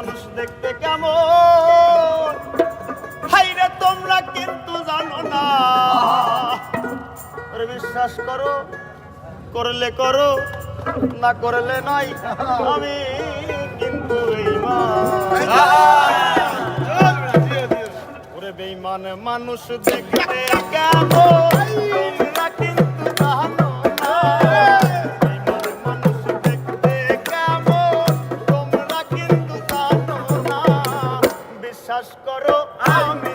মানুষ দেখতে কেমন? হাইরে তোমরা কিন্তু জানো না। বিশ্বাস করো, করলে করো, না করলে নাই। আমি কিন্তু বেইমান মানুষ দেখতে কেমন? বিশ্বাস করো আমি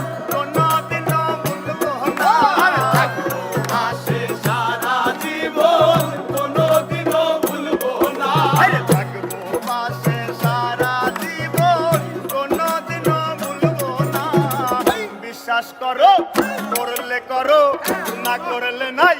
বিশ্বাস করো করলে করো না করলে নাই।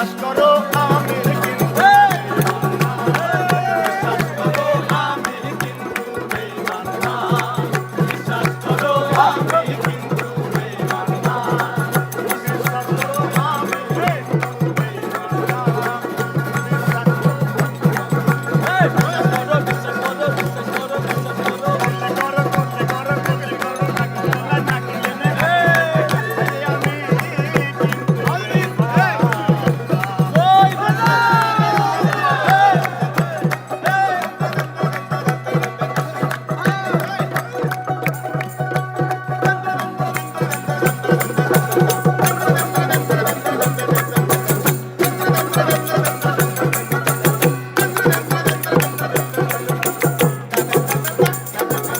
las coronas.